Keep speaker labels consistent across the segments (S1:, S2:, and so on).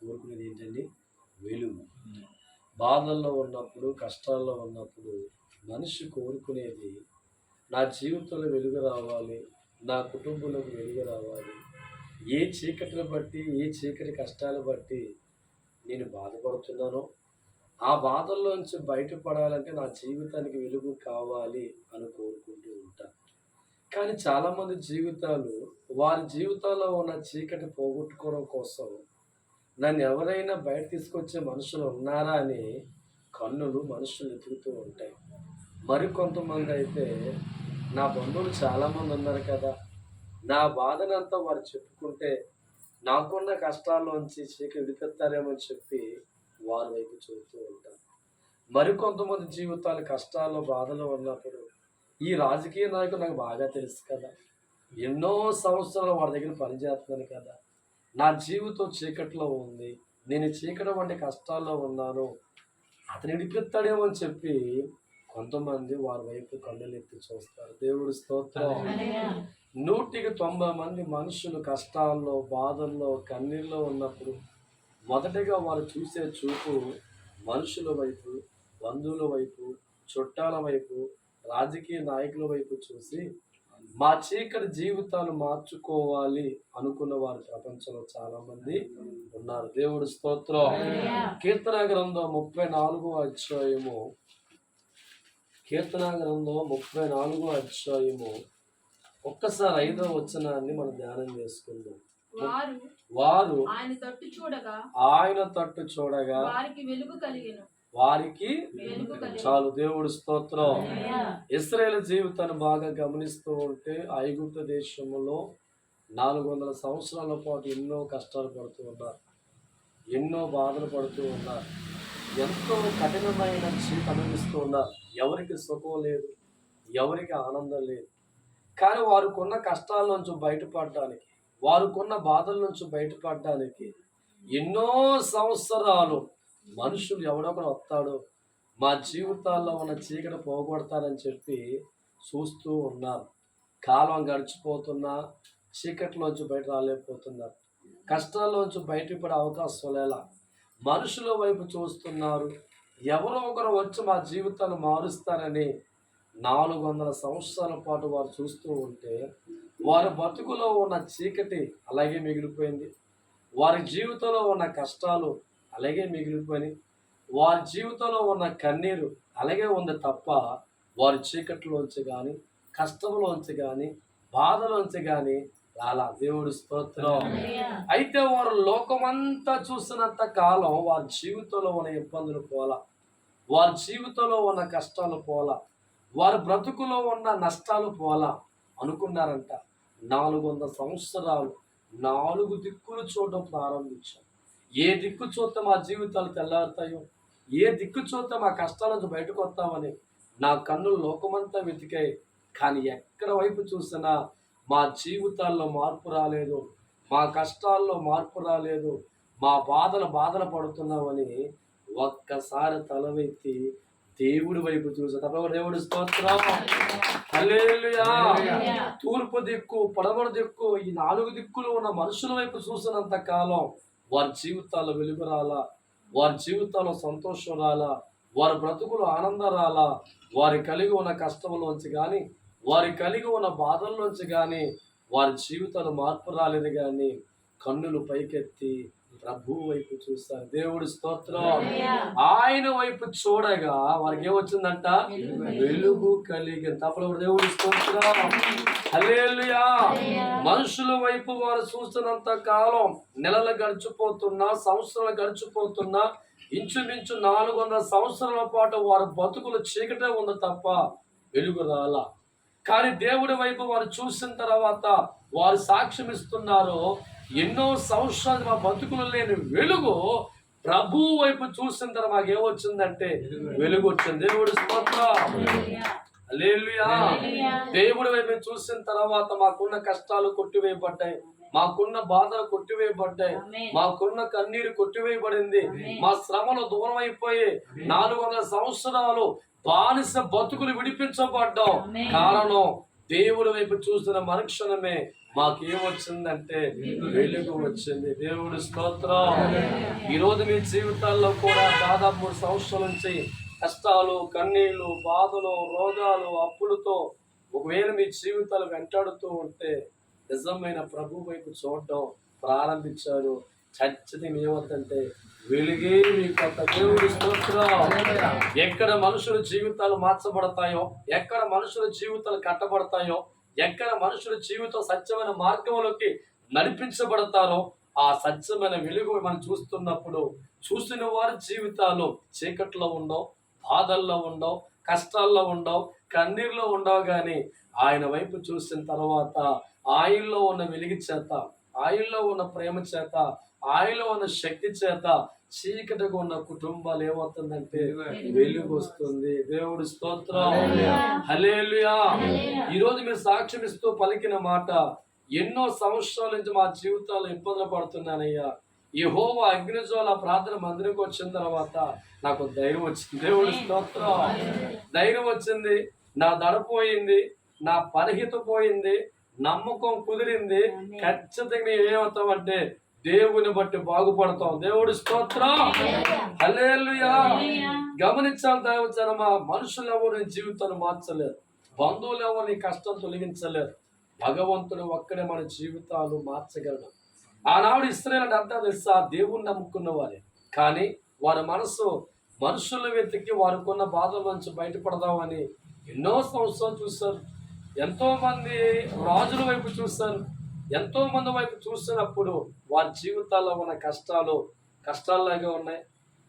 S1: కోరుకునేది ఏంటండి? వెలుగు. బాధల్లో ఉన్నప్పుడు కష్టాల్లో ఉన్నప్పుడు మనిషి కోరుకునేది నా జీవితంలో వెలుగు రావాలి నా కుటుంబంలోకి వెలుగు రావాలి ఏ చీకటిని బట్టి ఏ చీకటి కష్టాలు బట్టి నేను బాధపడుతున్నానో ఆ బాధల్లోంచి బయటపడాలంటే నా జీవితానికి వెలుగు కావాలి అని కోరుకుంటూ ఉంటాను కానీ చాలామంది జీవితాలు వారి జీవితాల్లో ఉన్న చీకటి పోగొట్టుకోవడం కోసం నన్ను ఎవరైనా బయట తీసుకొచ్చే మనుషులు ఉన్నారా అని కన్నులు మనుషులు ఎదుగుతూ ఉంటాయి. మరికొంతమంది అయితే నా బంధువులు చాలామంది ఉన్నారు కదా నా బాధనంతా వారు చెప్పుకుంటే నాకున్న కష్టాల్లోంచి చీక విడిపెత్తారేమో అని చెప్పి వారి వైపు చూస్తూ ఉంటారు. మరికొంతమంది జీవితాలు కష్టాల్లో బాధలు ఉన్నప్పుడు ఈ రాజకీయ నాయకులు నాకు బాగా తెలుసు కదా. ఎన్నో సంవత్సరాలు వాడి దగ్గర పనిచేస్తున్నాను కదా. నా జీవితం చీకట్లో ఉంది. నేను చీకటి వంటి కష్టాల్లో ఉన్నాను. అతను ఇడిపిస్తాడేమో అని చెప్పి కొంతమంది వారి వైపు కన్నులెత్తి చూస్తారు. దేవుడి స్తోత్రం. నూటికి తొంభై మంది మనుషులు కష్టాల్లో బాధల్లో కన్నీళ్ళలో ఉన్నప్పుడు మొదటగా వారు చూసే చూపు మనుషుల వైపు బంధువుల వైపు చుట్టాల వైపు రాజకీయ నాయకుల వైపు చూసి మా చీకటి జీవితాలు మార్చుకోవాలి అనుకున్న వారు ప్రపంచంలో చాలా మంది ఉన్నారు. దేవుడి స్తోత్రం. కీర్తన గ్రంథం ముప్పై నాలుగో అధ్యాయము. కీర్తన గ్రంథం ముప్పై నాలుగో అధ్యాయము. ఒక్కసారి ఐదో వచనాన్ని మనం ధ్యానం చేసుకుందాం.
S2: వారు
S1: వారు
S2: ఆయన తట్టు చూడగా
S1: ఆయన తట్టు చూడగా
S2: వారికి వెలుగు కలిగెను.
S1: వారికి చాలు. దేవుడి స్తోత్రం. ఇస్రాయేల్ జీవితాన్ని బాగా గమనిస్తూ ఉంటే ఐగుప్త దేశంలో నాలుగు వందల సంవత్సరాల పాటు ఎన్నో కష్టాలు పడుతూ ఉన్నారు. ఎన్నో బాధలు పడుతూ ఉన్నారు. ఎంతో కఠినమైన చీట అనుభవిస్తూ ఉన్నారు. ఎవరికి సుఖం లేదు ఎవరికి ఆనందం లేదు. కానీ వారికున్న కష్టాల నుంచి బయటపడడానికి వారికున్న బాధల నుంచి బయటపడడానికి ఎన్నో సంవత్సరాలు మనుషులు ఎవడొకడు వస్తాడో. మా జీవితాల్లో ఉన్న చీకటి పోగొడతారని చెప్పి చూస్తూ ఉన్నారు కాలం గడిచిపోతున్నా చీకటిలోంచి బయట రాలేకపోతున్నారు కష్టాల్లోంచి బయటపడే అవకాశం లేలా. మనుషుల వైపు చూస్తున్నారు. ఎవరో ఒకరు వచ్చి మా జీవితాన్ని మారుస్తారని నాలుగు వందల సంవత్సరాల పాటు వారు చూస్తూ ఉంటే వారి బతుకులో ఉన్న చీకటి అలాగే మిగిలిపోయింది. వారి జీవితంలో ఉన్న కష్టాలు అలాగే మిగిలిపోయినాయి వారి జీవితంలో ఉన్న కన్నీరు అలాగే ఉంది తప్ప వారి చీకటిలోంచి కానీ కష్టంలోంచి కానీ బాధలోంచి కానీ రాలా. దేవుడి స్తోత్రం. అయితే వారు లోకమంతా చూసినంత కాలం వారి జీవితంలో ఉన్న ఇబ్బందులు పోలా. వారి జీవితంలో ఉన్న కష్టాలు పోలా. వారి బ్రతుకులో ఉన్న నష్టాలు పోలా అనుకున్నారంట. నాలుగు వందల సంవత్సరాలు నాలుగు దిక్కులు చూడడం ప్రారంభించాం ఏ దిక్కు చూస్తే మా జీవితాలు తెల్లారుతాయో ఏ దిక్కు చూస్తే మా కష్టాల నుంచి బయటకు వస్తామని నా కన్నులు లోకమంతా వెతికాయి. కానీ ఎక్కడ వైపు చూసినా మా జీవితాల్లో మార్పు రాలేదు మా కష్టాల్లో మార్పు రాలేదు మా బాధలు బాధలు పడుతున్నామని ఒక్కసారి తలవెత్తి దేవుడి వైపు చూసా తప్ప దేవుడి స్తోత్రం. తూర్పు దిక్కు పడమర దిక్కు ఈ నాలుగు దిక్కులు ఉన్న మనుషుల వైపు చూసినంత కాలం వారి జీవితాల్లో వెలుగు రాలా వారి జీవితాల్లో సంతోషం రాలా వారి బ్రతుకులు ఆనందం రాలా వారి కలిగి ఉన్న కష్టంలోంచి కానీ వారి కలిగి ఉన్న బాధల్లోంచి కానీ వారి జీవితాలు మార్పు రాలేదు కానీ కన్నులు పైకెత్తి ప్రభు వైపు చూస్తారు. దేవుడి స్తోత్రం. ఆయన వైపు చూడగా వారికి ఏమొచ్చిందంట? వెలుగు. కలిగి తప్పలు దేవుడి స్తోత్రం. మనుషుల వైపు వారు చూస్తున్నంత కాలం నెలలు గడిచిపోతున్నా సంవత్సరాలు గడిచిపోతున్నా ఇంచుమించు నాలుగు వందల సంవత్సరాల పాటు వారి బతుకులు చీకటే ఉంది తప్ప వెలుగు రాలా కానీ దేవుడి వైపు వారు చూసిన తర్వాత వారు సాక్ష్యం ఇస్తున్నారు ఎన్నో సంవత్సరాలు మా బతుకులు లేని వెలుగు ప్రభు వైపు చూసిన తర్వాత ఏమొచ్చిందంటే వెలుగు వచ్చింది. దేవుడి స్తోత్రం. దేవుడి వైపు చూసిన తర్వాత మాకున్న కష్టాలు కొట్టివేయబడ్డాయి. మాకున్న బాధలు కొట్టివేయబడ్డాయి. మాకున్న కన్నీరు కొట్టివేయబడింది. మా శ్రమలు దూరం అయిపోయి నాలుగు వందల సంవత్సరాలు బానిస బతుకులు విడిపించబడ్డాం. కారణం దేవుడి వైపు చూసిన మరుక్షణమే మాకేమొచ్చిందంటే వెలుగు వచ్చింది. దేవుడి స్తోత్రం. ఈరోజు మీ జీవితాల్లో కూడా దాదాపు మూడు సంవత్సరాల నుంచి కష్టాలు కన్నీళ్ళు బాధలు రోగాలు అప్పులతో ఒకవేళ మీ జీవితాలు వెంటాడుతూ ఉంటే నిజమైన ప్రభు వైపు చూడటం ప్రారంభించారు చచ్చది ఏమవుతుందంటే వెలిగే మీ కొత్త దేవుడి స్తోత్రం. ఎక్కడ మనుషుల జీవితాలు మార్చబడతాయో ఎక్కడ మనుషుల జీవితాలు కట్టబడతాయో ఎక్కడ మనుషుల జీవితం సత్యమైన మార్గంలోకి నడిపించబడతారో ఆ సత్యమైన వెలుగు మనం చూస్తున్నప్పుడు చూసిన వారి జీవితాలు చీకట్లో ఉండవు. బాధల్లో ఉండవు కష్టాల్లో ఉండవు కన్నీరులో ఉండవు కానీ ఆయన వైపు చూసిన తర్వాత ఆయనలో ఉన్న వెలుగు చేత ఆయనలో ఉన్న ప్రేమ చేత ఆయనలో ఉన్న శక్తి చేత చీకటిగా ఉన్న కుటుంబాలు ఏమవుతుందంటే వెలుగు వస్తుంది. దేవుడి స్తోత్రం. హల్లెలూయా. ఈ రోజు మీరు సాక్ష్యం ఇస్తూ పలికిన మాట ఎన్నో సంవత్సరాల నుంచి మా జీవితాలు ఇబ్బందులు పడుతున్నానయ్యా. ఈ హోమ అగ్నిజ్వాల ప్రార్థన మందిరికి వచ్చిన తర్వాత నాకు ధైర్యం వచ్చింది. దేవుడి స్తోత్రం. ధైర్యం వచ్చింది. నా దడ పోయింది. నా పరిహిత పోయింది. నమ్మకం కుదిరింది. ఖచ్చితంగా ఏమవుతామంటే దేవుని బట్టి బాగుపడతాం. దేవుడి స్తోత్రం. హల్లెలూయా. గమనించాలి దైవజనమా మనుషులు ఎవరు నీ జీవితాన్ని మార్చలేరు. బంధువులు ఎవరు నీ కష్టం తొలగించలేరు. భగవంతుడు ఒక్కడే మన జీవితాలు మార్చగలడు. ఆనాడు ఇస్రాయల్ అంతా తెలుసా? దేవుణ్ణి నమ్ముకున్న వారే కానీ వారి మనసు మనుషుల వెతికి వారికున్న బాధల నుంచి బయటపడదామని ఎన్నో సంవత్సరాలు చూశారు. ఎంతోమంది రాజుల వైపు చూశారు. ఎంతో మంది వైపు చూసినప్పుడు వారి జీవితాల్లో ఉన్న కష్టాలు కష్టాల్లాగే ఉన్నాయి.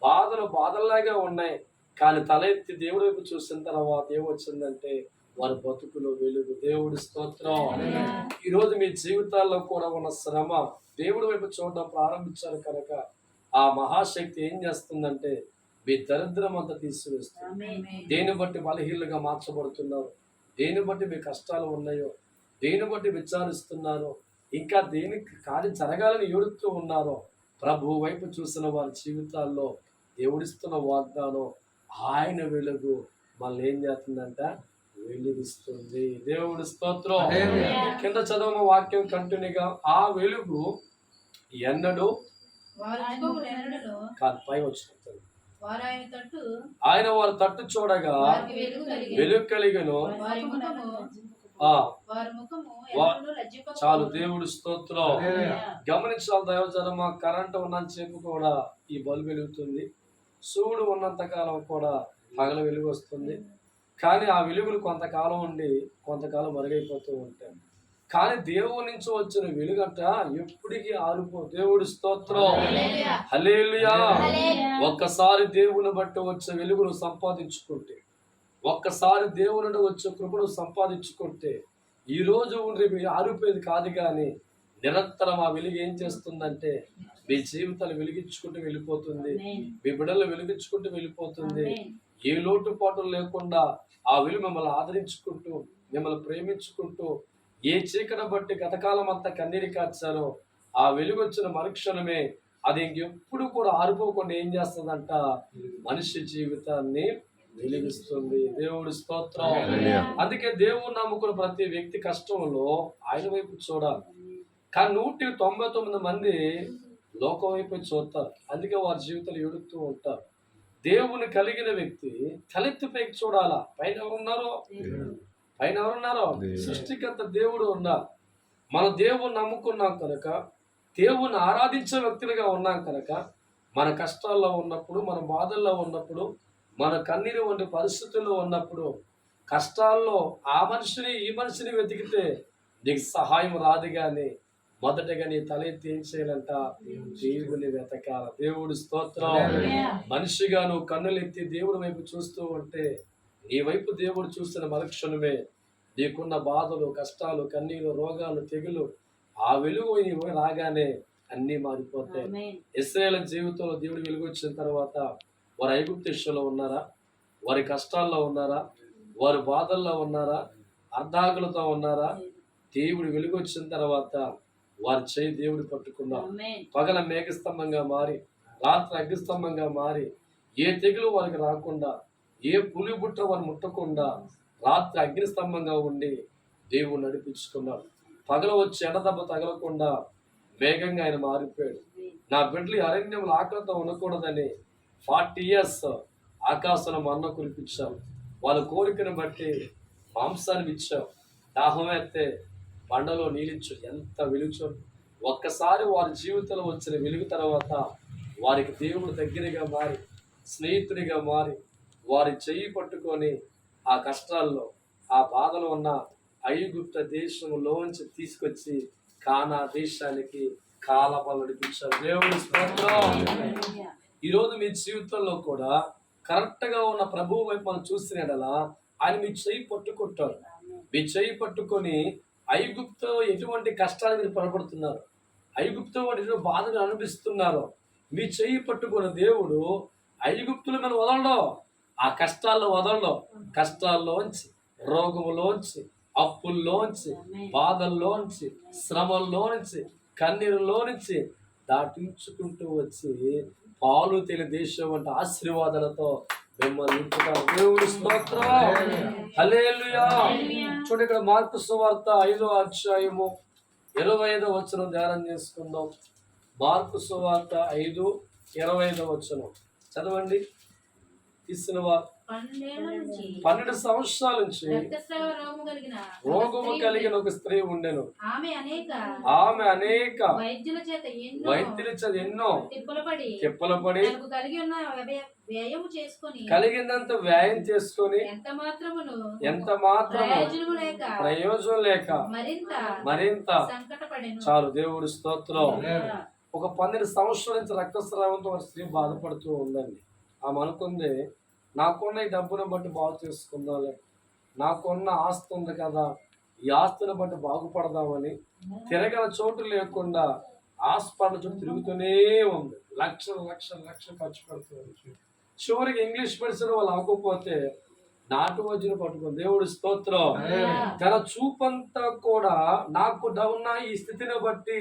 S1: బాధలు బాధల్లాగే ఉన్నాయి. కానీ తల ఎత్తి దేవుడి వైపు చూసిన తర్వాత ఏమొచ్చిందంటే వారి బతుకులో వెలుగు. దేవుడి స్తోత్రం. ఈరోజు మీ జీవితాల్లో కూడా ఉన్న శ్రమ దేవుడి వైపు చూడడం ప్రారంభించారు కనుక ఆ మహాశక్తి ఏం చేస్తుందంటే మీ దరిద్రం అంతా తీసివేస్తుంది. దేని బట్టి బలహీనగా మార్చబడుతున్నారు? దేని బట్టి మీ కష్టాలు ఉన్నాయో? దేని బట్టి విచారిస్తున్నారో? ఇంకా దేని కార్యం జరగాలని ఏడుస్తూ ఉన్నారో? ప్రభు వైపు చూసిన వారి జీవితాల్లో దేవుడిస్తున్న వాగ్దానం ఆయన వెలుగు. మళ్ళీ ఏం చేస్తుందంట? వెలుగిస్తుంది. దేవుడి స్తోత్రం. కింద చదవమ వాక్యం కంటిన్యూగా ఆ వెలుగు ఎన్నడూ కాదు పై వచ్చినట్టు
S2: వారు ఆయన తట్టు
S1: ఆయన వారి తట్టు చూడగా
S2: వెలుగు కలిగి
S1: వెలుగు కలిగను. చాలు దేవుడి స్తోత్రం. గమనించాలి దైవజనమ కరెంట్ ఉన్నంత సేపు కూడా ఈ బల్బు వెలుగుతుంది. సూర్యుడు ఉన్నంత కాలం కూడా పగల వెలుగు వస్తుంది. కానీ ఆ వెలుగులు కొంతకాలం ఉండి కొంతకాలం మరుగైపోతూ ఉంటాయి. కానీ దేవుడి నుంచి వచ్చిన వెలుగంట ఎప్పటికీ ఆరిపో దేవుడి స్తోత్రం. హల్లెలూయా. ఒక్కసారి దేవుని బట్టి వచ్చే వెలుగును సంపాదించుకుంటే ఒక్కసారి దేవుని వచ్చే కృపను సంపాదించుకుంటే ఈ రోజు ఉండి మీ ఆరిపోయేది కాదు కానీ నిరంతరం ఆ వెలుగు ఏం చేస్తుందంటే మీ జీవితాలు వెలిగించుకుంటూ వెళ్ళిపోతుంది. మీ బిడ్డలు వెలిగించుకుంటూ వెళ్ళిపోతుంది. ఏ లోటుపాటు లేకుండా ఆ వెలుగు మిమ్మల్ని ఆదరించుకుంటూ మిమ్మల్ని ప్రేమించుకుంటూ ఏ చీకటి బట్టి గతకాలం అంతా కన్నీరు కార్చారో ఆ వెలుగు వచ్చిన మరుక్షణమే అది ఇంకెప్పుడు కూడా ఆరిపోకుండా ఏం చేస్తుందంట? మనిషి జీవితాన్ని వెలిగిస్తుంది. దేవుడి స్తోత్రం. అందుకే దేవుడు నమ్ముకున్న ప్రతి వ్యక్తి కష్టంలో ఆయన వైపు చూడాలి. కానీ నూటి తొంభై తొమ్మిది మంది లోకం వైపు చూస్తారు. అందుకే వారి జీవితాలు ఎడుతూ ఉంటారు. దేవుని కలిగిన వ్యక్తి తలెత్తి పైకి చూడాలా? పైన ఎవరున్నారో? పైన ఎవరున్నారో? సృష్టికర్త దేవుడు ఉన్నారు. మన దేవుని నమ్ముకున్నాం కనుక దేవుని ఆరాధించే వ్యక్తులుగా ఉన్నాం కనుక మన కష్టాల్లో ఉన్నప్పుడు మన బాధల్లో ఉన్నప్పుడు మన కన్నీరు వంటి పరిస్థితుల్లో ఉన్నప్పుడు కష్టాల్లో ఆ మనిషిని ఈ మనిషిని వెతికితే నీకు సహాయం రాదు కానీ మొదటగా నీ తల ఎత్తి ఏం చేయాలంట దేవుని వెతకాల. దేవుడి స్తోత్రం. మనిషిగా నువ్వు కన్నులెత్తి దేవుడి వైపు చూస్తూ ఉంటే నీ వైపు దేవుడు చూస్తున్న మరుక్షణమే నీకున్న బాధలు కష్టాలు కన్నీరు రోగాలు తెగులు ఆ వెలుగు రాగానే అన్నీ మారిపోతాయి. ఇస్రాయేల్ జీవితంలో దేవుడు వెలుగు వచ్చిన తర్వాత వారు ఐగుప్తిష్యంలో ఉన్నారా? వారి కష్టాల్లో ఉన్నారా? వారి బాధల్లో ఉన్నారా? అర్ధాకులతో ఉన్నారా? దేవుడు వెలుగు వచ్చిన తర్వాత వారి చేయి దేవుడు పట్టుకున్నారు పగల మేఘస్తంభంగా మారి రాత్రి అగ్నిస్తంభంగా మారి ఏ తెగులు వారికి రాకుండా ఏ పులి బుట్ట వారు ముట్టకుండా రాత్రి అగ్నిస్తంభంగా ఉండి దేవుడు నడిపించుకున్నాడు. పగల వచ్చి ఎండదెబ్బ తగలకుండా వేగంగా ఆయన మారిపోయాడు. నా బిడ్డలు అరణ్యంలో ఆకలితో ఉండకూడదని ఫార్టీ ఇయర్స్ ఆకాశంలో మన్న కురిపించావు వాళ్ళ కోరికను బట్టి మాంసాన్ని ఇచ్చావు దాహం ఎత్తే బండలో నీళ్ళిచ్చు ఎంత వెలుగు ఒక్కసారి వారి జీవితంలో వచ్చిన వెలుగు తర్వాత వారికి దేవుడు దగ్గరగా మారి స్నేహితుడిగా మారి వారి చెయ్యి పట్టుకొని ఆ కష్టాల్లో ఆ బాధలో ఉన్న ఐగుప్త దేశంలోంచి తీసుకొచ్చి కానా దేశానికి కాలపలు నడిపించారు. దేవుడి ఈరోజు మీ జీవితంలో కూడా కరెక్ట్గా ఉన్న ప్రభువు వైపు మనం చూసినడలా ఆయన మీ చెయ్యి పట్టుకుంటారు మీ చెయ్యి పట్టుకొని ఐగుప్తో ఎటువంటి కష్టాలు మీరు పడబడుతున్నారు? ఐగుప్తో వాటి బాధను బాధలు మీ చెయ్యి పట్టుకున్న దేవుడు ఐగుప్తులు మనం వదలడం. ఆ కష్టాల్లో వదలడం. కష్టాల్లోంచి రోగంలోంచి అప్పుల్లోంచి బాధల్లోంచి శ్రమల్లోంచి కన్నీరులోంచి దాటించుకుంటూ వచ్చి పాలు తెలి దేశం వంటి ఆశీర్వాదాలతో మిమ్మల్ని దేవుడి స్తోత్రం. హల్లెలూయా. చూడండి ఇక్కడ మార్పు సువార్త ఐదో అధ్యాయము ఇరవై ఐదో వచనం ధ్యానం చేసుకుందాం. మార్పు సువార్త ఐదు ఇరవై ఐదో వచనం. చదవండి. తీసిన వారు పన్నెండు సంవత్సరాల నుంచి
S2: రోగము కలిగిన
S1: ఒక స్త్రీ ఉండెను.
S2: ఆమె అనేక వైద్యుల చేత ఎన్నో
S1: వైద్యుల చేత
S2: వ్యయ- వ్యయము చేసుకొని
S1: కలిగినంత వ్యాయం చేసుకొని
S2: ఎంత మాత్రమును
S1: ఎంత మాత్రము
S2: లేక
S1: ప్రయోజనం లేక
S2: మరింత
S1: మరింత
S2: సంకటపడెను.
S1: చాలు దేవుడి స్తోత్రం. ఒక పన్నెండు సంవత్సరాల నుంచి రక్తస్రావంతో ఒక స్త్రీ బాధపడుతూ ఉందండి. ఆమె అనుకుంది నాకున్న ఈ డబ్బును బట్టి బాగు చేసుకుందాంలే. నాకున్న ఆస్తి ఉంది కదా ఈ ఆస్తిని బట్టి బాగుపడదామని తిరగల చోటు లేకుండా హాస్పిటల్ చుట్టూ తిరుగుతూనే ఉంది. లక్షలు లక్షలు లక్షలు ఖర్చు పెడుతుంది చివరికి ఇంగ్లీష్ మెడిసిన్ వాళ్ళు అవ్వకపోతే నాటు వైద్యులు పట్టుకుంది దేవుడి స్తోత్రం. తన చూపంతా కూడా నాకు ఉన్న ఈ స్థితిని బట్టి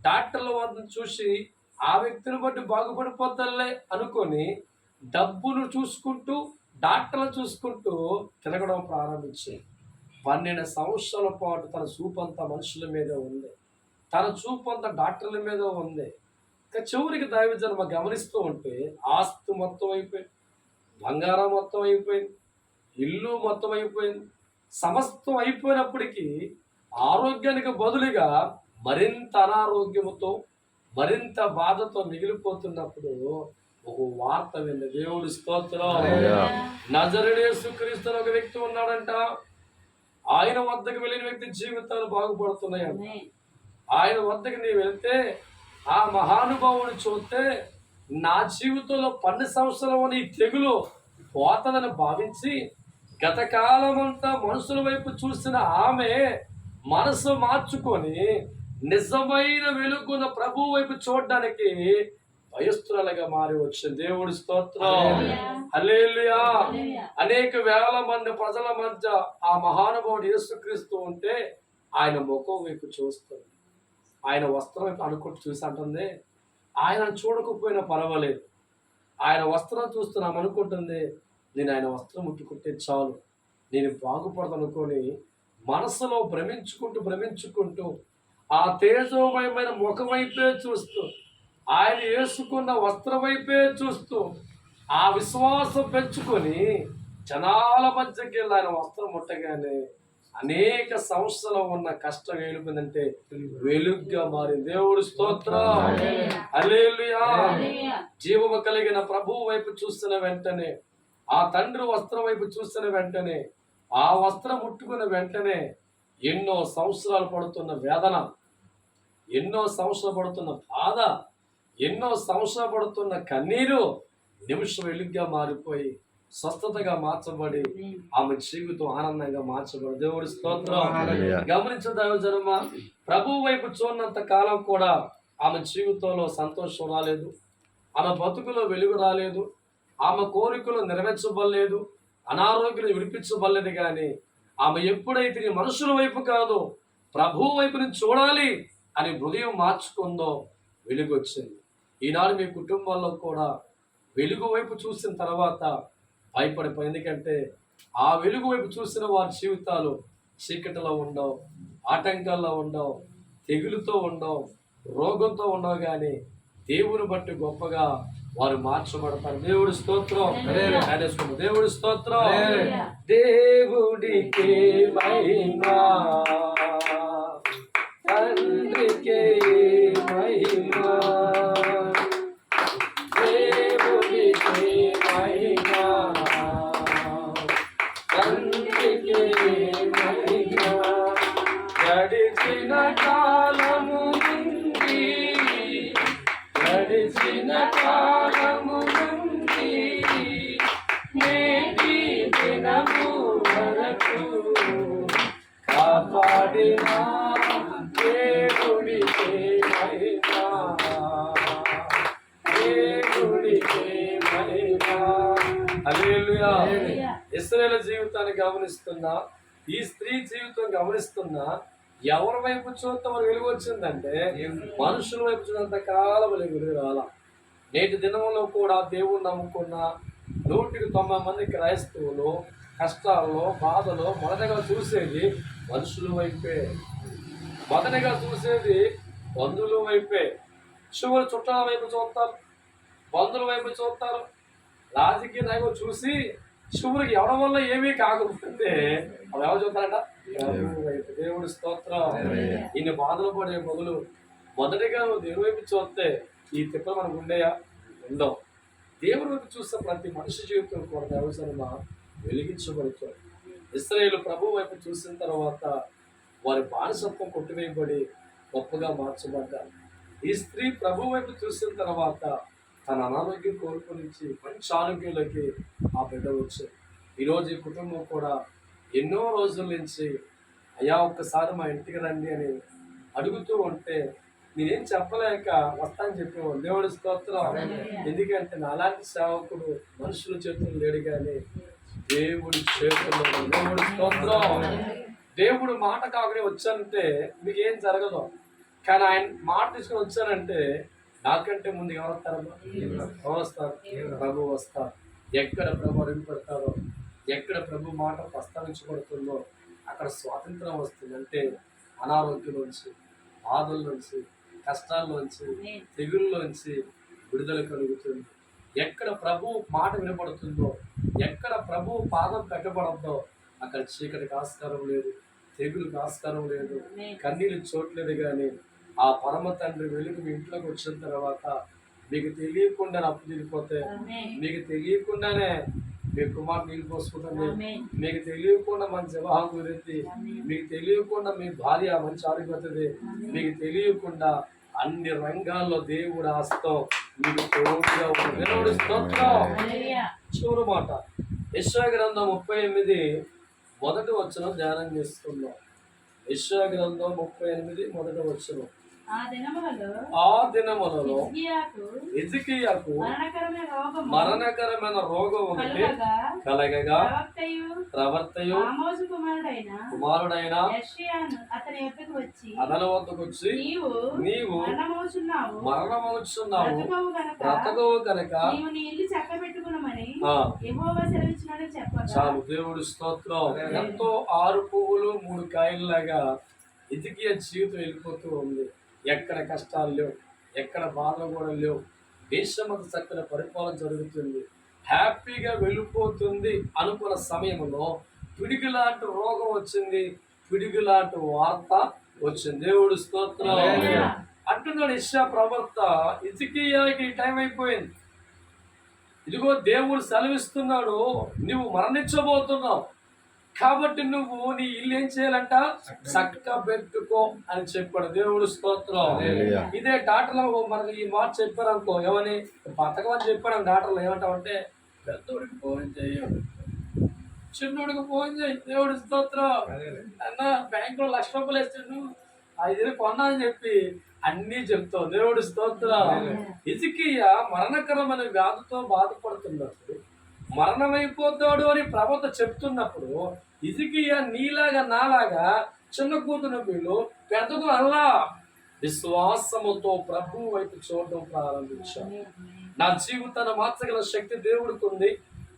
S1: డాక్టర్ల వద్ద చూసి ఆ వ్యక్తిని బట్టి బాగుపడిపోతాలే అనుకొని డబ్బును చూసుకుంటూ డాక్టర్లు చూసుకుంటూ తిరగడం ప్రారంభించి పన్నెండు సంవత్సరాల పాటు తన చూపంతా మనుషుల మీద ఉంది. తన చూపంతా డాక్టర్ల మీద ఉంది. ఇక చివరికి దైవజన్మ గమనిస్తూ ఉంటే ఆస్తి మొత్తం అయిపోయింది బంగారం మొత్తం అయిపోయింది ఇల్లు మొత్తం అయిపోయింది సమస్తం అయిపోయినప్పటికీ ఆరోగ్యానికి బదులుగా మరింత అనారోగ్యముతో మరింత బాధతో మిగిలిపోతున్నప్పుడు ఒక వార్త వింది దేవుడి స్తోత్రం. నజరుడేసుక్రీస్తు ఒక వ్యక్తి ఉన్నాడంట. ఆయన వద్దకు వెళ్ళిన వ్యక్తి జీవితాలు బాగుపడుతున్నాయంట. ఆయన వద్దకు నీ వెళ్తే ఆ మహానుభావుని చూస్తే నా జీవితంలో పన్నెండు సంవత్సరం ఈ తెగులు పోతదని భావించి గత కాలమంతా మనుషుల వైపు చూసిన ఆమె మనసు మార్చుకొని నిజమైన వెలుగున్న ప్రభు వైపు చూడడానికి భయస్థురాలుగా మారి వచ్చింది దేవుడి స్తోత్రం. హల్లెలూయా. అనేక వేల మంది ప్రజల మధ్య ఆ మహానుభావుడు యేసుక్రీస్తు ఉంటే ఆయన ముఖం వైపు చూస్తుంది ఆయన వస్త్రం వైపు అనుకుంటూ చూసి అంటుంది ఆయన చూడకపోయినా పర్వాలేదు. ఆయన వస్త్రం చూస్తున్నాం అనుకుంటుంది నేను ఆయన వస్త్రం ముట్టుకుంటే చాలు. నేను బాగుపడదనుకొని మనసులో భ్రమించుకుంటూ భ్రమించుకుంటూ ఆ తేజోమయమైన ముఖం వైపే చూస్తూ ఆయన వేసుకున్న వస్త్రం వైపే చూస్తూ ఆ విశ్వాసం పెంచుకొని జనాల మధ్యకి వెళ్ళి ఆయన వస్త్రం ముట్టగానే అనేక సంవత్సరాలు ఉన్న కష్టం ఏలిపోయిందంటే వెలుగ్గా మారి దేవుడు స్తోత్రం. జీవము కలిగిన ప్రభువు వైపు చూస్తున్న వెంటనే ఆ తండ్రి వస్త్రం వైపు చూస్తున్న వెంటనే ఆ వస్త్రం ముట్టుకున్న వెంటనే ఎన్నో సంవత్సరాలు పడుతున్న వేదన ఎన్నో సంవత్సరాలు పడుతున్న బాధ ఎన్నో సంవత్సరాలు పడుతున్న కన్నీరు నిమిషం వెలుగ్గా మారిపోయి స్వస్థతగా మార్చబడి ఆమె జీవితం ఆనందంగా మార్చబడి. దేవుడి స్తోత్రం. గమనించు దైవజనమ ప్రభు వైపు చూడనంత కాలం కూడా ఆమె జీవితంలో సంతోషం రాలేదు. ఆమె బతుకులో వెలుగు రాలేదు. ఆమె కోరికలు నెరవేర్చబడలేదు. అనారోగ్యం విడిపించబడలేదు కానీ ఆమె ఎప్పుడైతే మనుషుల వైపు కాదు ప్రభు వైపు నుంచి చూడాలి అని హృదయం మార్చుకుందో వెలుగు వచ్చింది ఈనాడు మీ కుటుంబాల్లో కూడా వెలుగు వైపు చూసిన తర్వాత భయపడిపోయి ఎందుకంటే ఆ వెలుగు వైపు చూసిన వారి జీవితాలు చీకటిలో ఉండవు ఆటంకాల్లో ఉండవు తెగులుతో ఉండవు రోగంతో ఉండవు కానీ దేవుని బట్టి గొప్పగా వారు మార్చబడతారు. దేవుడి స్తోత్రం. దేవుడి స్తోత్రం. దేవుడికి మహిమా. తండ్రికి మహిమా. ఇస్రాయేల్ జీవితాన్ని గమనిస్తున్నా ఈ స్త్రీ జీవితం గమనిస్తున్నా ఎవరి వైపు చూస్తే మనకు వెలుగు వచ్చిందంటే మనుషుల వైపు చూసినంత కాలం వెలుగు వెలుగు రాలా. నేటి దినంలో కూడా దేవుణ్ణి నమ్ముకున్న నూటికి తొంభై మంది క్రైస్తవులు కష్టాల్లో బాధలో మొదటగా చూసేది మనుషుల వైపే. మొదటగా చూసేది బంధువుల వైపే. చివరి చుట్టాల వైపు చూస్తారు బంధువుల వైపు చూస్తారు రాజకీయ నాయకులు చూసి చివరికి ఎవడం వల్ల ఏమీ కాకపోతే అవి ఎవరు చూస్తారట? దేవుడి. స్తోత్రం. ఇన్ని బాధలు పడే మొదలు మొదటిగా దేవుడి వైపు చూస్తే ఈ తిప్పలు మనకు ఉండేయా? ఉండవు. దేవుడి వైపు చూస్తే ప్రతి మనిషి జీవితం కూడా దేవసరమ వెలిగించబడుతుంది. ఇస్రాయేల్ ప్రభు వైపు చూసిన తర్వాత వారి బానిసత్వం కొట్టివేయబడి గొప్పగా మార్చబడ్డారు. ఈ స్త్రీ ప్రభు వైపు చూసిన తర్వాత తన అనారోగ్యం కోరుకునించి మంచి ఆరోగ్యంలోకి ఆ బిడ్డ వచ్చింది ఈరోజు ఈ కుటుంబం కూడా ఎన్నో రోజుల నుంచి అయ్యా ఒక్కసారి మా ఇంటికి రండి అని అడుగుతూ ఉంటే నేనేం చెప్పలేక వస్తానని చెప్పేవాడు. దేవుడి స్తోత్రం. ఎందుకంటే నాలాంటి సేవకుడు మనుషుల చేతులు లేడు కానీ దేవుడి చేతుల్లో. దేవుడి స్తోత్రం. దేవుడు మాట కాకనే వచ్చానంటే మీకు ఏం జరగదు. కానీ ఆయన మాట తీసుకొని వచ్చానంటే నాకంటే ముందు ఎవరు వస్తారు? ప్రభు వస్తారు? ఎక్కడ ప్రభు అడుగు పెడతారో ఎక్కడ ప్రభు మాట ప్రస్తావించబడుతుందో అక్కడ స్వాతంత్రం వస్తుంది. అంటే అనారోగ్యంలోంచి బాధల్లోంచి కష్టాల్లోంచి తెగుల్లోంచి విడుదల కలుగుతుంది. ఎక్కడ ప్రభు మాట వినపడుతుందో ఎక్కడ ప్రభు పాదం పెట్టబడద్దో అక్కడ చీకటికి ఆస్కారం లేదు తెగులుకి ఆస్కారం లేదు కన్నీళ్ళు చోట్లేదు కానీ ఆ పరమ తండ్రి వెలుగు మీ ఇంట్లోకి వచ్చిన తర్వాత మీకు తెలియకుండా అప్పు తిరిగిపోతే మీకు తెలియకుండానే మీ కుమార్ నీళ్ళు పోసుకుంటుంది మీకు తెలియకుండా మంచి వివాహం కుదిరింది మీకు తెలియకుండా మీ భార్య మంచి ఆరోగ్యవుతుంది మీకు తెలియకుండా అన్ని రంగాల్లో దేవుడు హస్తం మీకు తోడుగా ఉంటుంది చివరి మాట. యశ్వా గ్రంథం ముప్పై ఎనిమిది మొదటి వచ్చిన ధ్యానం చేసుకుందాం యశ్వా గ్రంథం ముప్పై ఎనిమిది మొదటి వచ్చిన
S2: ఆ దినములలో
S1: ఎజికియాకు
S2: మరణకరమైన
S1: రోగం ఒకటి
S2: కలుగగా
S1: ప్రవర్తయు
S2: కుమారుడైన అతని వచ్చి
S1: వద్దకు వచ్చి
S2: నీవు
S1: నీవు
S2: మరణమవుచున్నావు. బ్రతకవు
S1: కనుక
S2: నీ ఇల్లు
S1: చాలు దేవుడి స్తోత్రం. ఎంతో ఆరు పువ్వులు మూడు కాయల్లాగా ఇదికి జీవితం వెళ్ళిపోతూ ఉంది. ఎక్కడ కష్టాలు లేవు ఎక్కడ బాధలు కూడా లేవు. దేశమంత చక్కని పరిపాలన జరుగుతుంది. హ్యాపీగా వెళ్ళిపోతుంది అనుకున్న సమయంలో పిడికిలాంటి రోగం వచ్చింది. పిడికిలాంటి వార్త వచ్చింది. దేవుడు స్తోత్రం. అంటున్నాడు ఇషా ప్రవర్త ఇతికియాకి టైం అయిపోయింది. ఇదిగో దేవుడు సెలవిస్తున్నాడు నువ్వు మరణించబోతున్నావు. కాబట్టి నువ్వు నీ ఇల్లు ఏం చేయాలంట? చక్క పెట్టుకో అని చెప్పాడు. దేవుడు స్తోత్రం. ఇదే డాక్టర్లు మనకి ఈ మాట చెప్పారు అనుకో ఏమని బతకమని చెప్పాడు డాక్టర్లు. ఏమంటామంటే పెద్దోడికి ఫోన్ చెయ్యి చిన్నోడికి ఫోన్ చేయి దేవుడి స్తోత్రం. అన్న బ్యాంకులో లక్ష రూపాయలు వేస్తాను ఐదు కొన్నా అని చెప్పి అన్నీ చెప్తావు. దేవుడి స్తోత్రం. ఇజికియ మరణకరమైన వ్యాధితో బాధపడుతున్నప్పుడు మరణమైపోతాడు అని ప్రవక్త చెప్తున్నప్పుడు ఇజికియ నీలాగా నాలాగా చిన్న కూతురు వీళ్ళు పెద్దకు అల్లా విశ్వాసముతో ప్రభు వైపు చూడడం ప్రారంభించాను నా జీవితాన్ని మార్చగల శక్తి దేవుడికి ఉంది.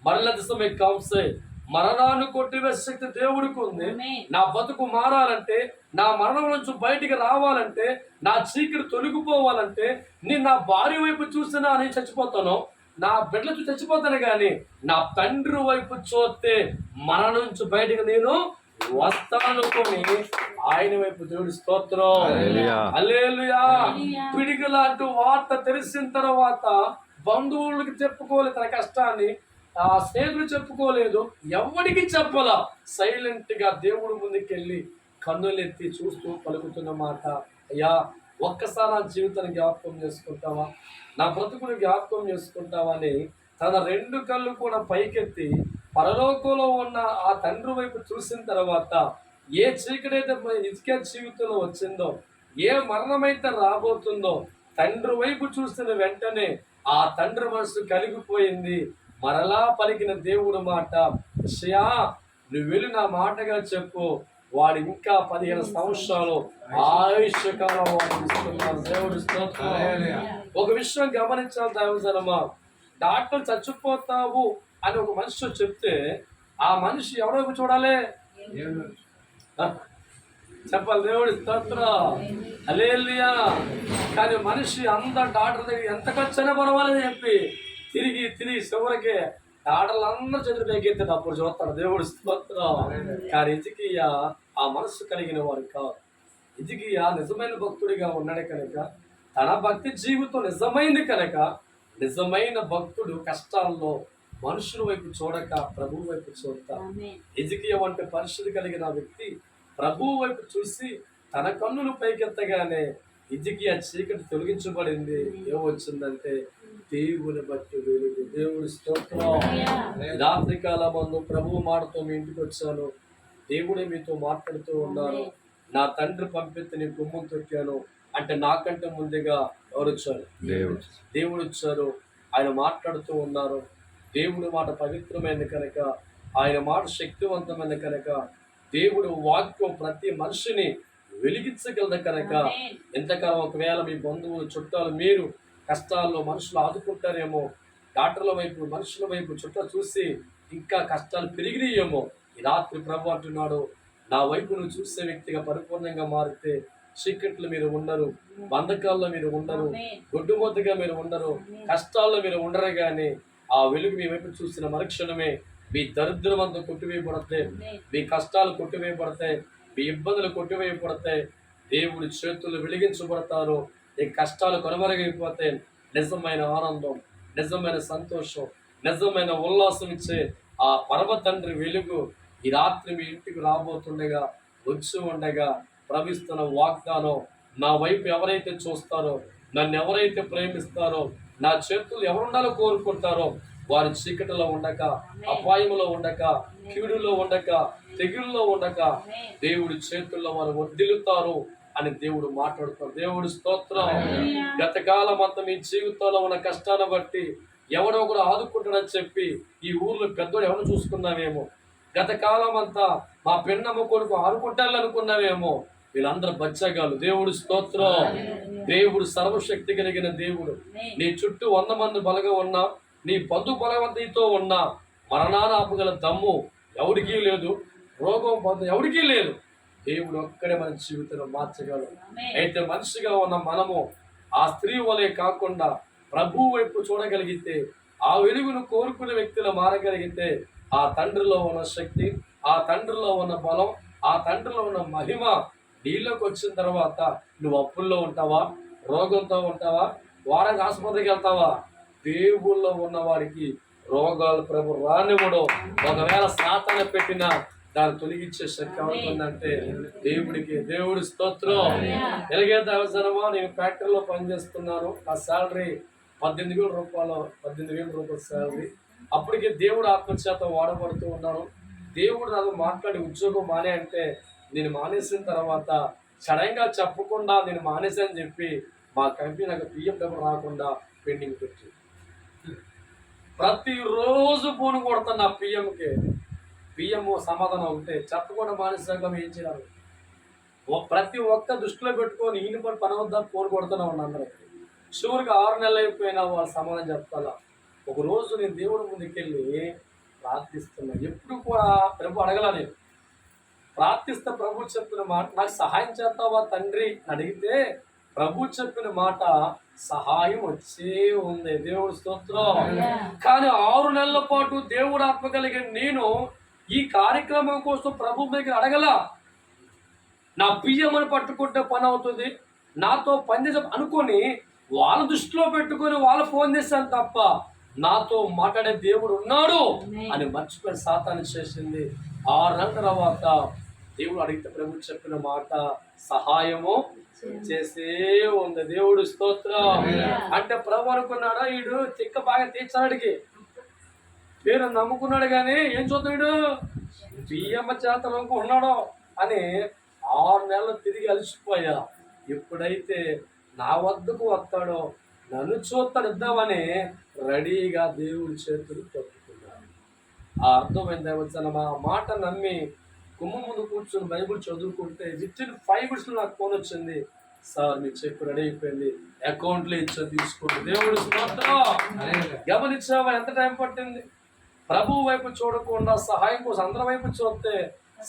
S1: మరల దిశమే కాంసే. మరణాన్ని కొట్టివేసే శక్తి దేవుడికి ఉంది. నా బతుకు మారాలంటే నా మరణం నుంచి బయటికి రావాలంటే నా చీకటి తొలగిపోవాలంటే నేను నా భార్య వైపు చూసినా నేను చచ్చిపోతాను. నా బిడ్డల చూసి చచ్చిపోతాను కానీ నా తండ్రి వైపు చూస్తే మరణం నుంచి బయటికి నేను వస్తానుకొని ఆయన వైపు దేవుడి స్తోత్రం.
S3: హల్లెలూయా.
S1: హల్లెలూయా. పిడికిలాంటి వార్త తెలిసిన తర్వాత బంధువులకి చెప్పుకోలేదు తన కష్టాన్ని ఆ స్నేహితులు చెప్పుకోలేదు ఎవరికి చెప్పలా? సైలెంట్గా దేవుడి ముందుకెళ్ళి కన్నులెత్తి చూస్తూ పలుకుతున్న మాట అయ్యా ఒక్కసారి నా జీవితాన్ని జ్ఞాపకం చేసుకుంటావా? నా బ్రతుకుని జ్ఞాపకం చేసుకుంటావా అని తన రెండు కళ్ళు కూడా పైకెత్తి పరలోకంలో ఉన్న ఆ తండ్రి వైపు చూసిన తర్వాత ఏ చీకటైతే ఇసుకే జీవితంలో వచ్చిందో ఏ మరణమైతే రాబోతుందో తండ్రి వైపు చూసిన వెంటనే ఆ తండ్రి మనసు కలిగిపోయింది. మరలా పలికిన దేవుడు మాట విషయా నువ్వు వెళ్ళి నా మాటగా చెప్పు. వాడు ఇంకా పదిహేను సంవత్సరాలు ఆయుష్ కాలం వాడికి ఇస్తున్నాడు. దేవుడు. ఒక విషయం గమనించాలి దేవజనమా డాక్టర్ చచ్చిపోతావు అని ఒక మనిషి చెప్తే ఆ మనిషి ఎవరో చూడాలి? చెప్పాలి దేవుడి స్తోత్రం అలేలియా కానీ మనిషి అంత డాక్టర్ దగ్గర ఎంత ఖర్చైనా పర్వాలేదు చెప్పి తిరిగి తిరిగి చివరికి డాక్టర్లు అందరూ చేతులు పైకెత్తాడు అప్పుడు చూస్తాడు. దేవుడి కానీ ఇజికియ ఆ మనస్సు కలిగిన వాడు కాదు. ఇజికియ నిజమైన భక్తుడిగా ఉన్నాడు కనుక తన భక్తి జీవితం నిజమైంది కనుక నిజమైన భక్తుడు కష్టాల్లో మనుషుల వైపు చూడక ప్రభువు వైపు చూడతా ఎజికియ వంటి పరిస్థితి కలిగిన వ్యక్తి ప్రభువు వైపు చూసి తన కన్నులు పైకెత్తగానే ఇజికియ చీకటి తొలగించబడింది. ఏమొచ్చిందంటే దేవుని బట్టి వెలుగు. దేవుడి స్తోత్రం. రాత్రి కాలమందు ప్రభువు మాటతో మీ ఇంటికి వచ్చాను. దేవుడే మీతో మాట్లాడుతూ ఉన్నారు నా తండ్రి పంపితే నీ గుమ్మం తొక్కాను. అంటే నాకంటే ముందుగా ఎవరు వచ్చారు
S3: దేవుడు.
S1: దేవుడు వచ్చారు. ఆయన మాట్లాడుతూ ఉన్నారు. దేవుడి మాట పవిత్రమైనది కనుక ఆయన మాట శక్తివంతమైనది కనుక దేవుడు వాక్యం ప్రతి మనిషిని వెలిగించగలదు కనుక ఎంతకాలం ఒకవేళ మీ బంధువులు చుట్టాలు మీరు కష్టాల్లో మనుషులు ఆదుకుంటారేమో డాక్టర్ల వైపు మనుషుల వైపు చుట్ట చూసి ఇంకా కష్టాలు పెరిగినాయేమో. ఈ రాత్రి ప్రభు అంటున్నాడు నా వైపు నువ్వు చూసే వ్యక్తిగా పరిపూర్ణంగా మారితే చీకట్లు మీరు ఉండరు బంధకాల్లో మీరు ఉండరు గొడ్డుమొద్దుగా మీరు ఉండరు కష్టాల్లో మీరు ఉండరు కానీ ఆ వెలుగు మీ వైపు చూసిన మరుక్షణమే మీ దరిద్రం అంతా కొట్టివేయబడతాయి. మీ కష్టాలు కొట్టివేయబడతాయి మీ ఇబ్బందులు కొట్టివేయబడతాయి. దేవుడి చేతులు వెలిగించబడతారు. ఈ కష్టాలు కనుమరుగైపోతే నిజమైన ఆనందం నిజమైన సంతోషం నిజమైన ఉల్లాసం ఇచ్చే ఆ పరమ తండ్రి వెలుగు ఈ రాత్రి మీ ఇంటికి రాబోతుండగా వచ్చి ఉండగా ప్రవిస్తున్న వాగ్దానం నా వైపు ఎవరైతే చూస్తారో నన్ను ఎవరైతే ప్రేమిస్తారో నా చేతులు ఎవరుండాలో కోరుకుంటారో వారి చీకటిలో ఉండక అపాయములో ఉండక కీడులో ఉండక తెగుల్లో ఉండక దేవుడి చేతుల్లో వారు వర్దిల్లుతారు అని దేవుడు మాట్లాడుతారు దేవుడి స్తోత్రం. గతకాలం అంతా మీ జీవితంలో ఉన్న కష్టాన్ని బట్టి ఎవడో ఒకడు ఆదుకుంటాడని చెప్పి ఈ ఊర్లో పెద్దోడు ఎవరు చూసుకున్నావేమో? గత కాలం అంతా మా పెన్నమ్మ కొడుకు ఆడుకుంటాలనుకున్నావేమో వీళ్ళందరూ బచ్చగాలు దేవుడు స్తోత్రం. దేవుడు సర్వశక్తి కలిగిన దేవుడు. నీ చుట్టూ వంద మంది బలగా ఉన్నా నీ బంధు బలవంతితో ఉన్నా మరణాన్ని ఆపగల దమ్ము ఎవరికీ లేదు రోగం బంధు ఎవరికీ లేదు. దేవుడు ఒక్కడే మన జీవితంలో మార్చగలడు. అయితే మనిషిగా ఉన్న మనము ఆ స్త్రీ వలె కాకుండా ప్రభు వైపు చూడగలిగితే ఆ వెలుగును కోరుకునే వ్యక్తులు మారగలిగితే ఆ తండ్రిలో ఉన్న శక్తి ఆ తండ్రిలో ఉన్న బలం ఆ తండ్రిలో ఉన్న మహిమ నీళ్ళకి వచ్చిన తర్వాత నువ్వు అప్పుల్లో ఉంటావా? రోగంతో ఉంటావా? వారానికి ఆసుపత్రికి వెళ్తావా? దేవుళ్ళో ఉన్న వారికి రోగాలు ప్రభు రానివ్వడం. ఒకవేళ సాతన పెట్టినా దాన్ని తొలగించే శక్తి అవుతుందంటే దేవుడికి దేవుడి స్తోత్రం. ఎలాగైతే అవసరమో? నేను ఫ్యాక్టరీలో పనిచేస్తున్నాను. నా శాలరీ పద్దెనిమిది వేల రూపాయలు పద్దెనిమిది వేల రూపాయల శాలరీ. అప్పటికే దేవుడు ఆత్మచేత వాడబడుతూ ఉన్నాను దేవుడు నాకు మాట్లాడి ఉద్యోగం మానే అంటే నేను మానేసిన తర్వాత సడన్గా చెప్పకుండా నేను మానేసానని చెప్పి మా కంపెనీ నాకు పిఎం డబ్బులు రాకుండా పెండింగ్ పెట్టి. ప్రతిరోజు ఫోన్ కొడతాను నా పిఎంకి. పిఎం సమాధానం ఉంటే చెప్పకుండా మానేసాక ఏం చేయాలి? ప్రతి ఒక్క దృష్టిలో పెట్టుకొని ఈయన పని పని వద్ద ఫోన్ కొడుతూనే ఉన్నా అందరికి షూర్గా ఆరు నెలలు అయిపోయినా వాళ్ళు సమాధానం చెప్తాలా ఒక రోజు నేను దేవుడి ముందుకెళ్ళి ప్రార్థిస్తున్నా. ఎప్పుడు కూడా ప్రభు అడగల నేను. ప్రార్థిస్తే ప్రభు చెప్పిన మాట నాకు సహాయం చేస్తావా తండ్రి అడిగితే ప్రభు చెప్పిన మాట సహాయం వచ్చే ఉంది. దేవుడు స్తోత్రం. కానీ ఆరు నెలల పాటు దేవుడు ఆత్మ కలిగిన నేను ఈ కార్యక్రమం కోసం ప్రభు దగ్గర అడగల. నా బియ్యమని పట్టుకుంటే పని అవుతుంది. నాతో పనిచేసే అనుకొని వాళ్ళ దృష్టిలో పెట్టుకొని వాళ్ళ ఫోన్ చేశాను తప్ప నాతో మాట్లాడే దేవుడు ఉన్నాడు అని మర్చిపోయి సాతాన్ని చేసింది. ఆరు నెలల తర్వాత దేవుడు అడిగితే ప్రభు చెప్పిన మాట సహాయము చేసే ఉంది. దేవుడు స్తోత్రం. అంటే ప్రభు అనుకున్నాడా? వీడు తిక్క బాగా తీర్చాడికి పేరు నమ్ముకున్నాడు కానీ ఏం చూస్తున్నాడు? బియ్యమ్మ చేత నమ్ముకున్నాడు అని ఆరు నెలలు తిరిగి అలసిపోయా. ఎప్పుడైతే నా వద్దకు వస్తాడో నన్ను చూస్తాడు ఇద్దామని రెడీగా దేవుడి చేతులు పట్టుకున్నాడు ఆ అర్థమైంది వచ్చిన మా మాట నమ్మి గుమ్మ ముందు కూర్చొని బైబిల్ చదువుకుంటే విత్ ఇన్ ఫైవ్ మినిట్స్లో నాకు ఫోన్ వచ్చింది. సార్ మీరు చెప్పి రెడీ అయిపోయింది. అకౌంట్లో ఇచ్చా తీసుకోండి. దేవుడు గమనించావా ఎంత టైం పట్టింది? ప్రభు వైపు చూడకుండా సహాయం కోసం అందరి వైపు చూస్తే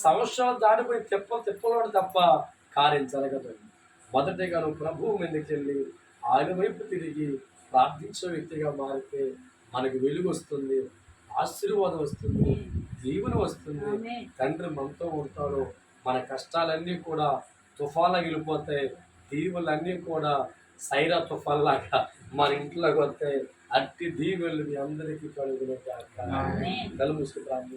S1: సంవత్సరాలు దాటిపోయి తిప్పలు తిప్పలోడు తప్ప కార్యం జరగదు. మొదటిగా నువ్వు ప్రభువు మీదకి వెళ్ళి ఆయన వైపు తిరిగి ప్రార్థించే వ్యక్తిగా మారితే మనకు వెలుగు వస్తుంది ఆశీర్వాదం వస్తుంది దీవెన వస్తుంది. తండ్రి మనతో ఉంటాడు. మన కష్టాలన్నీ కూడా తుఫాన్లా వెళ్ళిపోతాయి. దీవులన్నీ కూడా సైరా తుఫాన్ లాగా మన ఇంట్లోకి వస్తాయి. అట్టి దీవెలు మీ అందరికీ కలుగునే కాక కళ్ళు మూసుకు ప్రార్థించండి.